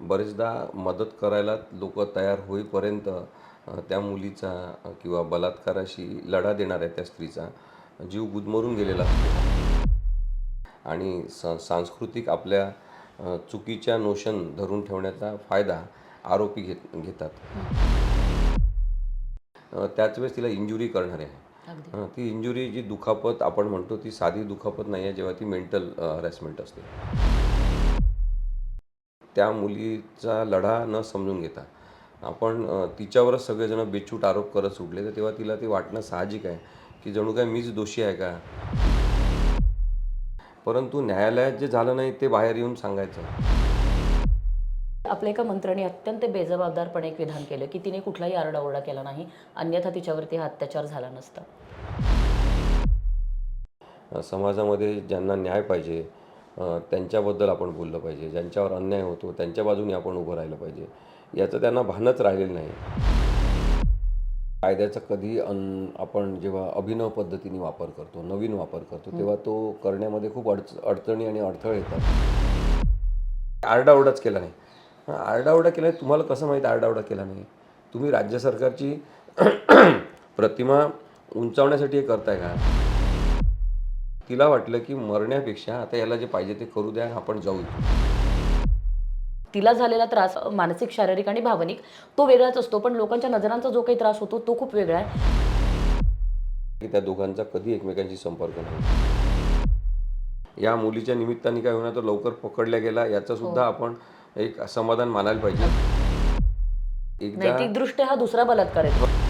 बरेचदा मदत करायला लोक तयार होईपर्यंत त्या मुलीचा किंवा बलात्काराशी लढा देणाऱ्या त्या स्त्रीचा जीव गुदमरून गेलेला असतो. आणि स सांस्कृतिक आपल्या चुकीच्या नोशन धरून ठेवण्याचा फायदा आरोपी घेत घेतात. त्याच वेळेस तिला इंजुरी करणारे आहे. ती इंजुरी जी दुखापत आपण म्हणतो ती साधी दुखापत नाही आहे जेव्हा ती मेंटल हॅरॅसमेंट असते. त्या मुलीचा लढा न समजून घेता. आपण तिच्यावरच सगळेजण बेचूट आरोप करत सुटले तर तेव्हा तिला ते वाटणं साहजिक आहे की जणू काय मीच दोषी आहे का? परंतु न्यायालयात जे झालं नाही ते बाहेर येऊन सांगायचं. आपल्या एका मंत्र्याने अत्यंत बेजबाबदारपणे एक विधान केलं की तिने कुठलाही आरडाओरडा केला नाही अन्यथा तिच्यावरती हा अत्याचार झाला नसता. समाजामध्ये ज्यांना न्याय पाहिजे त्यांच्याबद्दल आपण बोललं पाहिजे. ज्यांच्यावर अन्याय होतो त्यांच्या बाजूने आपण उभं राहिलं पाहिजे. याचं त्यांना भानच राहिलेलं नाही. कायद्याचा कधी अन आपण जेव्हा अभिनव पद्धतीने वापर करतो नवीन वापर करतो तेव्हा तो करण्यामध्ये खूप अडच अडचणी आणि अडथळे येतात. आरडाओरडाच केला नाही. आरडाओरडा केला नाही. तुम्हाला कसं माहीत आरडाओरडा केला नाही? तुम्ही राज्य सरकारची प्रतिमा उंचावण्यासाठी हे करताय का? तिला वाटलं की मरण्यापेक्षा आता याला जे पाहिजे ते करू द्या आपण जाऊ तिला झालेला त्रास मानसिक शारीरिक आणि भावनिक तो वेगळाच असतो पण लोकांच्या नजरांचा जो काही त्रास होतो तो खूप वेगळा आहे. की त्या दोघांचा कधी एकमेकांशी संपर्क नाही. या मुलीच्या निमित्ताने काय होणार तर लवकर पकडल्या गेला याचं सुद्धा आपण एक समाधान मानायला पाहिजे. नैतिकदृष्ट्या हा दुसरा बलात्कार आहे.